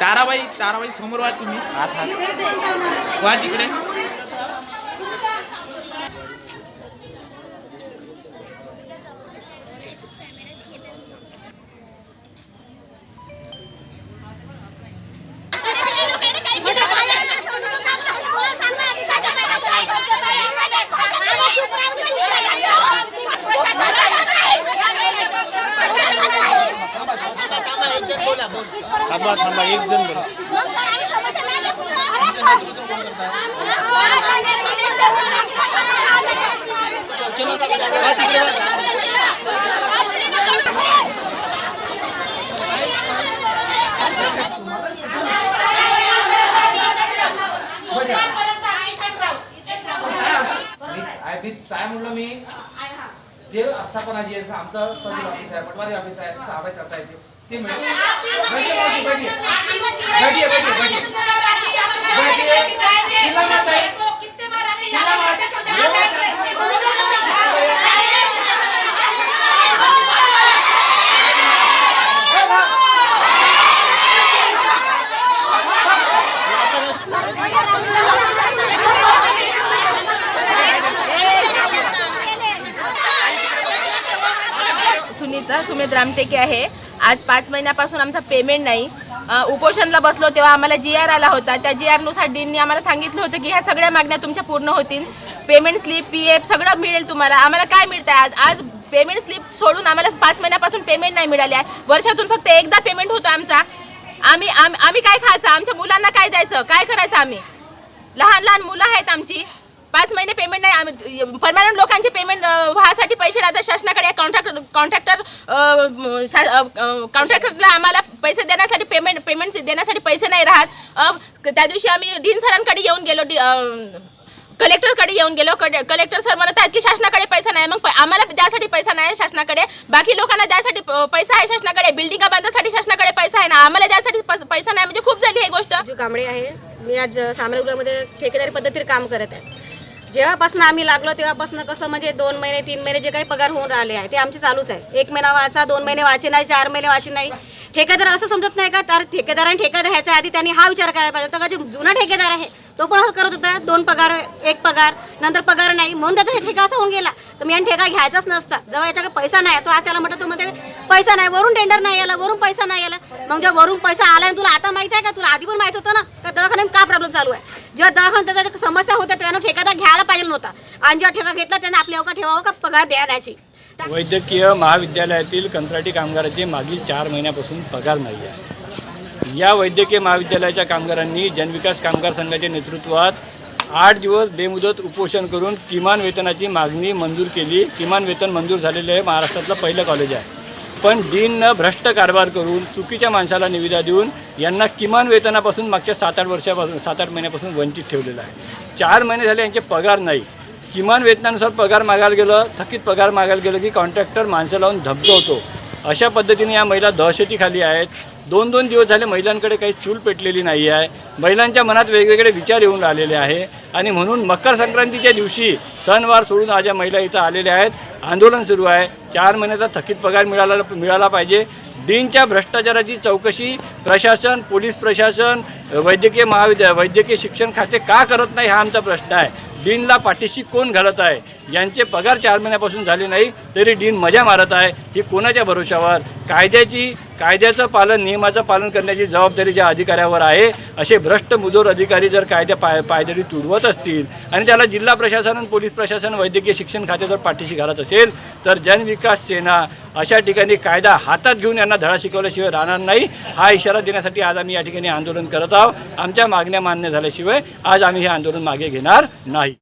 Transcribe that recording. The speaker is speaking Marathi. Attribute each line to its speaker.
Speaker 1: ताराबाई ताराबाई समोर वा तुम्ही. हात हात वा तिकडे. थांबा थांबा एक जण बोला.
Speaker 2: आधी काय म्हणलं मी जे आस्थापनाची आहे आमचं तहसील ऑफिस आहे पटवारी ऑफिस आहे अभय करता येते
Speaker 3: सुमित्रा मिनट बैठिए है आज पाच महिन्यापासून आमचा पेमेंट नाही. उपोषणला बसलो तेव्हा आम्हाला जी आर आला होता. त्या जी आरनुसार डीननी आम्हाला सांगितलं होतं की ह्या सगळ्या मागण्या तुमच्या पूर्ण होतील. पेमेंट स्लिप पी एफ सगळं मिळेल तुम्हाला. आम्हाला काय मिळतं आज? आज पेमेंट स्लिप सोडून आम्हाला पाच महिन्यापासून पेमेंट नाही मिळाली आहे. वर्षातून फक्त एकदा पेमेंट होतो आमचा. आम्ही आम- आम्ही काय खायचं? आमच्या मुलांना काय द्यायचं? काय करायचं आम्ही? लहान लहान मुलं आहेत आमची. पाच महिने पेमेंट नाही आम्ही परमानंट लोकांचे पेमेंट व्हायसाठी पैसे राहतात. शासनाकडे कॉन्ट्रॅक्टर कॉन्ट्रॅक्टर कॉन्ट्रॅक्टरला आम्हाला पैसे देण्यासाठी पेमेंट पेमेंट देण्यासाठी पैसे नाही राहत. त्या दिवशी आम्ही डीन सरांकडे येऊन गेलो डी- कलेक्टरकडे येऊन गेलो. कलेक्टर सर म्हणत आहेत की शासनाकडे पैसा नाही. मग प- आम्हाला द्यासाठी पैसा नाही शासनाकडे. बाकी लोकांना द्यासाठी प- पैसा आहे शासनाकडे. बिल्डिंगा बांधण्यासाठी शासनाकडे पैसा आहे ना. आम्हाला द्यासाठी पैसा नाही. म्हणजे खूप झाली ही गोष्ट.
Speaker 4: कांबळे आहे मी आज सामरगृहामध्ये ठेकेदारी पद्धतीने काम करत आहे. जेव्हापासून आम्ही लागलो तेव्हापासून कसं म्हणजे दोन महिने तीन महिने जे काही पगार होऊन राहिले आहे ते आमचे चालूच आहे. एक महिना वाचा दोन महिने वाचे नाही चार महिने वाचे नाही. ठेकेदार असं समजत नाही का? तर ठेकेदाराने ठेका ह्याच्या आधी त्यांनी हा विचार करायला पाहिजे तर का जे जुना ठेकेदार आहे तो पण असं करत होता दोन पगार एक पगार नंतर पगार नाही. म्हणून त्याचा ठेका असा होऊन गेला. तर मी ठेका घ्यायचाच नसता. जेव्हा याच्याकडे पैसा नाही तो आज त्याला म्हणतो म्हणते पैसा नाही वरून टेंडर नाही आला वरून पैसा नाही आला. मग जेव्हा वरून पैसा आला आणि तुला आता माहिती आहे का? तुला आधी पण माहीत होतं ना का दवाखान्यात का प्रॉब्लेम चालू आहे? जेव्हा दवाखान्यात त्याच्या समस्या होत्या त्यानं ठेकादा घ्यायला पाहिजे नव्हता. आणि जेव्हा ठेका घेतला त्यानं आपल्या अवका ठेवावं का? पगार द्यायची
Speaker 5: वैद्यकीय महाविद्यालयातील कंत्राटी कामगाराचे मागील चार महिन्यापासून पगार नाही आहे या वैद्यकीय महाविद्यालयाच्या कामगारांनी जनविकास कामगार संघाच्या नेतृत्वात आठ दिवस बेमुदत उपोषण करून किमान वेतनाची मागणी मंजूर केली. किमान वेतन मंजूर झालेलं आहे महाराष्ट्रातलं पहिलं कॉलेज आहे. पण डीननं भ्रष्ट कारभार करून चुकीच्या माणसाला निविदा देऊन यांना किमान वेतनापासून मागच्या सात आठ वर्षापासून सात आठ महिन्यापासून वंचित ठेवलेलं आहे. चार महिने झाले यांचे पगार नाही. किमान वेतनानुसार पगार मागायला गेलं थकीत पगार मागायला गेलं की कॉन्ट्रॅक्टर माणसं लावून धबधवतो अशा पद्धतीने या महिला दहशतीखाली आहेत. दोन दोन दिवस झाले महिलांकडे काही चूल पेटलेली नाही आहे. महिलांच्या मनात वेगवेगळे विचार येऊन राहिलेले आहे. आणि म्हणून मकर संक्रांतीच्या दिवशी सणवार सोडून आज या महिला इथं आलेल्या आहेत. आंदोलन सुरू आहे. चार महिन्याचा थकीत पगार मिळाला मिळाला पाहिजे. डीनच्या भ्रष्टाचाराची चौकशी प्रशासन पोलीस प्रशासन वैद्यकीय महाविद्या वैद्यकीय शिक्षण खाते का करत नाही हा आमचा प्रश्न आहे. डीनला पाठीशी कोण घालत आहे? यांचे पगार चार महिन्यापासून झाले नाही तरी डीन मजा मारत आहे. ही कोणाच्या भरोशावर कायद्याची कायद्याचं पालन नियमाचं पालन करण्याची जबाबदारी ज्या अधिकाऱ्यावर आहे असे भ्रष्ट मुजोर अधिकारी जर कायद्या पाय पायदळी तुडवत असतील आणि त्याला जिल्हा प्रशासन पोलीस प्रशासन वैद्यकीय शिक्षण खाते जर पाठीशी घालत असेल तर जनविकास सेना अशा ठिकाणी कायदा हातात घेऊन यांना धडा शिकवल्याशिवाय राहणार नाही. हा इशारा देण्यासाठी आज आम्ही या ठिकाणी आंदोलन करत आहोत. आमच्या मागण्या मान्य झाल्याशिवाय आज आम्ही हे आंदोलन मागे घेणार नाही.